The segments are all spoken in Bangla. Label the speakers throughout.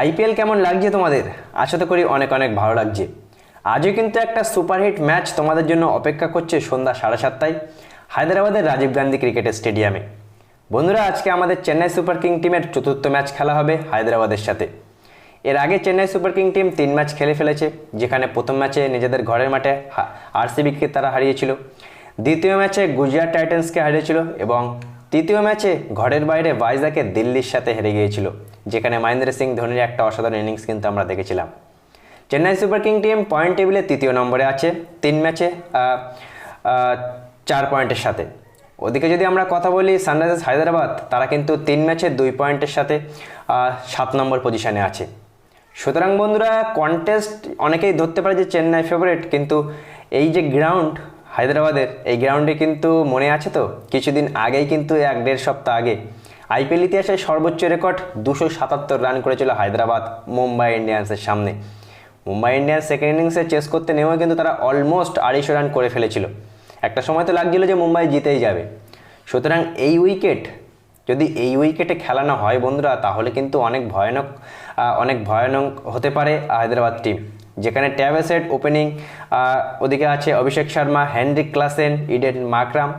Speaker 1: আইপিএল কেমন লাগছে তোমাদের? আশা তো করি অনেক অনেক ভালো লাগছে। আজও কিন্তু একটা সুপারহিট ম্যাচ তোমাদের জন্য অপেক্ষা করছে সন্ধ্যা সাড়ে সাতটায়, হায়দ্রাবাদের রাজীব গান্ধী ক্রিকেট স্টেডিয়ামে। বন্ধুরা, আজকে আমাদের চেন্নাই সুপার কিং টিমের চতুর্থ ম্যাচ খেলা হবে হায়দ্রাবাদের সাথে। এর আগে চেন্নাই সুপার কিং টিম তিন ম্যাচ খেলে ফেলেছে, যেখানে প্রথম ম্যাচে নিজেদের ঘরের মাঠে আরসিবিকে তারা হারিয়েছিল। দ্বিতীয় ম্যাচে গুজরাট টাইটান্সকে হারিয়েছিল এবং তৃতীয় ম্যাচে ঘরের বাইরে ভাইজাকে দিল্লির সাথে হেরে গিয়েছিল। যেখানে মহেন্দ্র সিং ধোনির একটা অসাধারণ ইনিংস কিন্তু আমরা দেখেছিলাম। Chennai super king team point টেবিলে তৃতীয় নম্বরে আছে, তিন ম্যাচে চার পয়েন্টের সাথে। ওদিকে যদি আমরা কথা বলি সানরাইজার্স হায়দ্রাবাদ, তারা কিন্তু তিন ম্যাচে দুই পয়েন্টের সাথে সাত নম্বর পজিশনে আছে। সুতরাং বন্ধুরা কন্টেস্ট অনেকেই ধরতে পারে যে চেন্নাই ফেভারিট কিন্তু এই যে গ্রাউন্ড হায়দ্রাবাদের, এই গ্রাউন্ডে কিন্তু মনে আছে তো? কিছুদিন আগেই কিন্তু এক দেড় সপ্তাহ আগে আইপিএল ইতিহাসে সর্বোচ্চ রেকর্ড দুশো সাতাত্তর রান করেছিল হায়দ্রাবাদ মুম্বাই ইন্ডিয়ান্সের সামনে। মুম্বাই ইন্ডিয়ান্স সেকেন্ড ইনিংসে চেস করতে নেমেও কিন্তু তারা অলমোস্ট আড়াইশো রান করে ফেলেছিল। একটা সময় তো লাগছিল যে মুম্বাই জিতেই যাবে। সুতরাং এই উইকেট, যদি এই উইকেটে খেলানো হয় বন্ধুরা, তাহলে কিন্তু অনেক ভয়ানক অনেক ভয়ানক হতে পারে হায়দ্রাবাদ টিম। যেখানে ট্যাভেসেট ওপেনিং ওদিকে আছে Abhishek Sharma Heinrich Klaasen, Aiden Markram.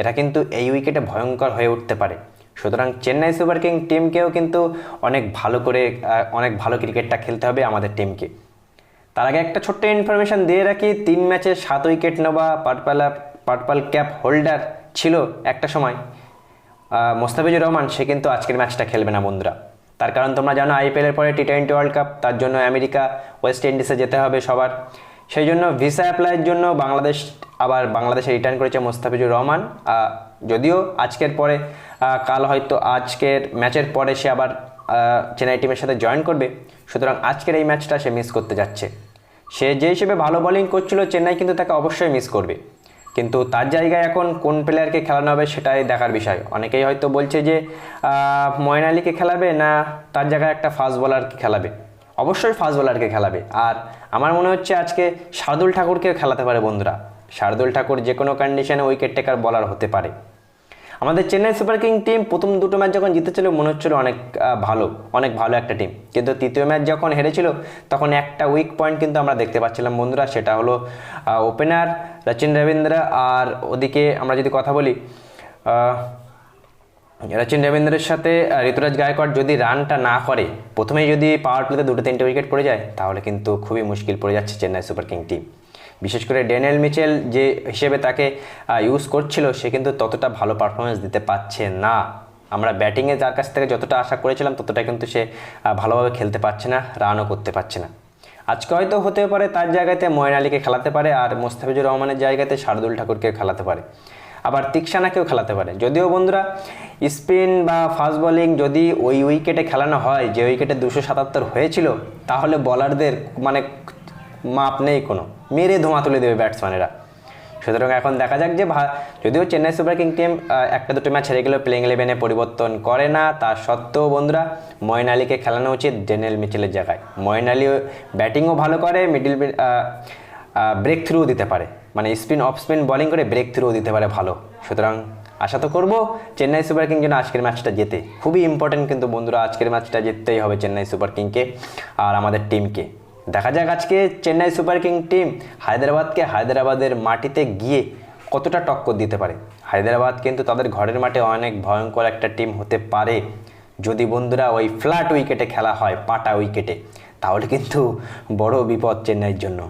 Speaker 1: এরা কিন্তু এই উইকেটে ভয়ঙ্কর হয়ে উঠতে পারে। সুতরাং চেন্নাই সুপার কিং টিমকেও কিন্তু অনেক ভালো করে অনেক ভালো ক্রিকেটটা খেলতে হবে আমাদের টিমকে। তার আগে একটা ছোট্ট ইনফরমেশন দিয়ে রাখি, তিন ম্যাচে সাত উইকেট নেওয়া পার্পালা, পার্পাল ক্যাপ হোল্ডার ছিল একটা সময়। মোস্তাফিজুর রহমান, সে কিন্তু আজকের ম্যাচটা খেলবে না বন্ধুরা। তার কারণ তোমরা জানো আইপিএলের পরে টি টোয়েন্টি ওয়ার্ল্ড কাপ তার জন্য আমেরিকা ওয়েস্ট ইন্ডিজে যেতে হবে সবার। সেই জন্য ভিসা অ্যাপ্লাইয়ের জন্য বাংলাদেশ, আবার বাংলাদেশে রিটার্ন করেছে মোস্তাফিজুর রহমান। যদিও আজকের পরে কাল হয়তো আজকের ম্যাচের পরে সে আবার চেন্নাই টিমের সাথে জয়েন করবে। সুতরাং আজকের এই ম্যাচটা সে মিস করতে যাচ্ছে। সে যে হিসেবে ভালো বোলিং করছিল, চেন্নাই কিন্তু তাকে অবশ্যই মিস করবে। কিন্তু তার জায়গায় এখন কোন প্লেয়ারকে খেলানো হবে সেটাই দেখার বিষয়। অনেকেই হয়তো বলছে যে ময়ন আলীকে খেলাবে না তার জায়গায় একটা ফাস্ট বোলারকে খেলাবে? অবশ্যই ফাস্ট বলারকে খেলাবে। আর আমার মনে হচ্ছে আজকে শার্দুল ঠাকুরকে খেলাতে পারে বন্ধুরা। শার্দুল ঠাকুর যে কোনো কন্ডিশনে উইকেট টেকার বলার হতে পারে। আমাদের চেন্নাই সুপার কিং টিম প্রথম দুটো ম্যাচ যখন জিতেছিল, মনে হচ্ছিল অনেক ভালো অনেক ভালো একটা টিম। কিন্তু তৃতীয় ম্যাচ যখন হেরেছিল, তখন একটা উইক পয়েন্ট কিন্তু আমরা দেখতে পাচ্ছিলাম, বন্ধুরা। সেটা হলো ওপেনার রচিন রবীন্দ্র। আর ওদিকে আমরা যদি কথা বলি রচিন রবীন্দ্রের সাথে ঋতুরাজ গায়কোয়াড় যদি রানটা না করে, প্রথমেই যদি পাওয়ার প্লেতে দুটো তিনটে উইকেট পড়ে যায়, তাহলে কিন্তু খুবই মুশকিল পড়ে যাচ্ছে চেন্নাই সুপার কিং টিম বিশেষ করে ড্যানিয়েল মিচেল যে হিসেবে তাকে ইউজ করছিল, সে কিন্তু ততটা ভালো পারফরমেন্স দিতে পারছে না। আমরা ব্যাটিংয়ে যার কাছ থেকে যতটা আশা করেছিলাম ততটা কিন্তু সে ভালোভাবে খেলতে পারছে না রানও করতে পারছে না। আজকে হয়তো হতে পারে তার জায়গাতে ময়ন আলীকে খেলাতে পারে, আর মোস্তাফিজুর রহমানের জায়গাতে শারদুল ঠাকুরকে খেলাতে পারে। আবার তিকসানাকেও খেলাতে পারে। যদিও বন্ধুরা, স্পিন বা ফাস্ট বোলিং যদি ওই উইকেটে খেলানো হয়, যে উইকেটে দুশো সাতাত্তর হয়েছিল, তাহলে বলারদের মানে মাপ নেই কোনো। মেরে ধোঁয়া তুলে দেবে ব্যাটসম্যানেরা সুতরাং এখন দেখা যাক যে যদিও চেন্নাই সুপার কিং টিম একটা দুটো ম্যাচ হেরে গেলেও প্লেইং ইলেভেনে পরিবর্তন করে না, তা সত্ত্বেও বন্ধুরা, ময়ন আলীকে খেলানো উচিত ডেনিয়েল মিচেলের জায়গায়। ময়ন আলী ব্যাটিংও ভালো করে মিডিল ব্রেক থ্রুও দিতে পারে। মানে স্পিন অফ স্পিন বোলিং করে ব্রেক থ্রুও দিতে পারে ভালো। সুতরাং আশা তো করব চেন্নাই সুপার কিং যেন আজকের ম্যাচটা জেতে। খুবই ইম্পর্টেন্ট কিন্তু বন্ধুরা আজকের ম্যাচটা জিততেই হবে চেন্নাই সুপার কিংকে আর আমাদের টিমকে দেখা যাক আজকে চেন্নাই সুপার কিং টিম হায়দ্রাবাদকে হায়দ্রাবাদের মাটিতে গিয়ে কতটা টক্কর দিতে পারে। হায়দ্রাবাদ কিন্তু তাদের ঘরের মাঠে অনেক ভয়ঙ্কর একটা টিম হতে পারে। যদি বন্ধুরা ওই ফ্ল্যাট উইকেটে খেলা হয়, পাটা উইকেটে তাহলে কিন্তু বড় বিপদ চেন্নাইয়ের জন্য।